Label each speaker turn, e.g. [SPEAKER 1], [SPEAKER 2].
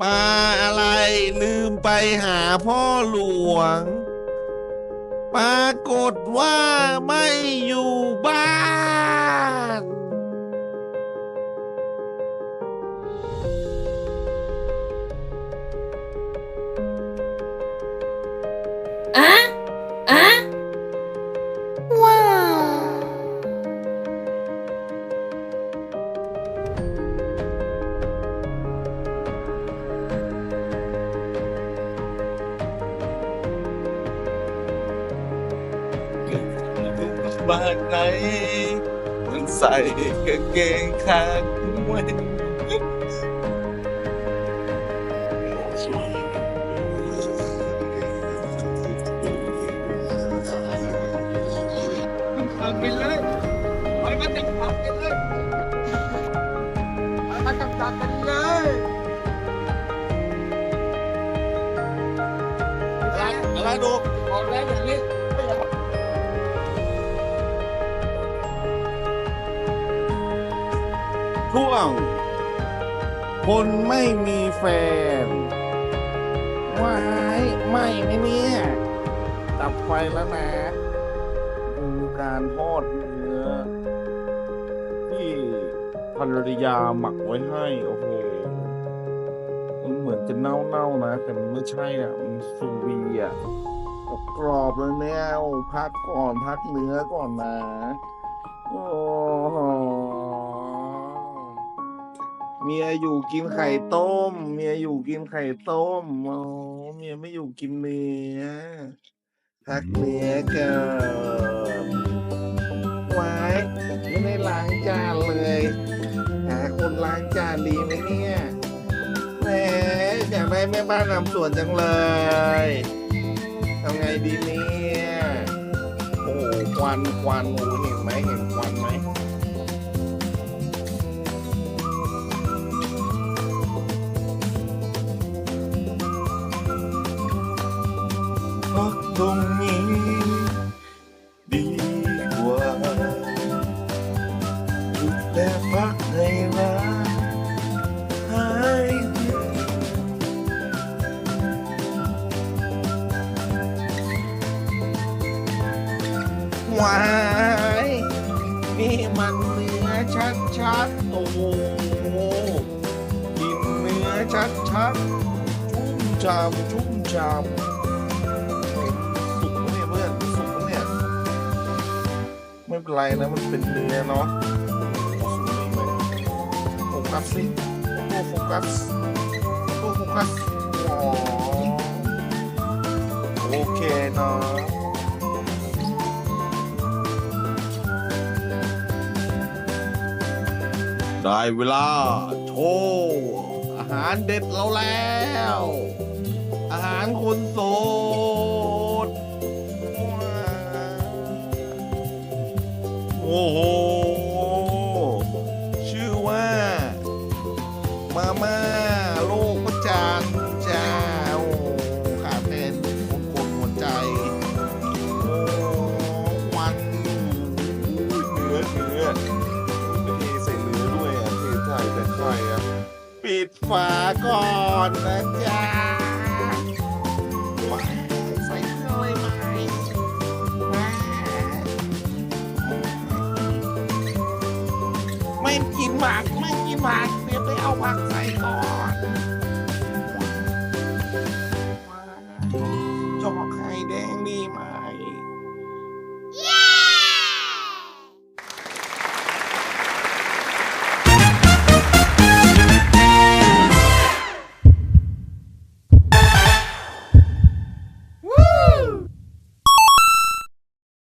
[SPEAKER 1] ปลาอะไรลืมไปหาพ่อหลวง ปรากฏว่าไม่อยู่บ้าน
[SPEAKER 2] บ้านไหน มันใส่กางเกงขาไว้
[SPEAKER 3] มันไปเลยไปมันจะขับกันเลยไปมันจะขับกันเลย
[SPEAKER 1] อะไรอะไรดู ช่วง คนไม่มีแฟนวายไม่ไหมเนี่ยดับไฟแล้วนะดูการทอดเนื้อที่ภรรยาหมักไว้ให้ โอ้โหมันเหมือนจะเน่าๆนะ แต่มันไม่ใช่อะ มันซูวีอะกรอบเลยเนี่ยพักก่อนพักเนื้อก่อนนะ โอ้ เมียอยู่กินไข่ต้ม เมียอยู่กินไข่ต้มโอ้เมียไม่อยู่กินเนื้อพักเนื้อเกินไว้ไม่ได้ล้างจานเลยหาคนล้างจานดีไหมเนี่ยแหมอยากได้แม่บ้านนำสวนจังเลยทำไงดีเนี่ยโอ้ควันควันโอ้เห็นไหมเห็น พักตรงนี้ ดีกว่าหยุดและพักให้ร้านหายหวายนี่มันเนื้อชัดๆโอ้โหกินเนื้อชัดๆชุ่มชำชุ่มชำ เป็นไรนะมันเป็นเนื้อเนาะโฟกัสสิโอ้โฟกัสโอ้โฟกัสอ๋อโอเคเนาะได้เวลาโชว์อาหารเด็ดเราแล้ว อาหารคนโส ฝาก่อนนะจ๊ะว้ายใส่เครื่องอะไรไหมว้ายไม่กินผักไม่กินผักเดี๋ยวไปเอาผักใส่ก่อน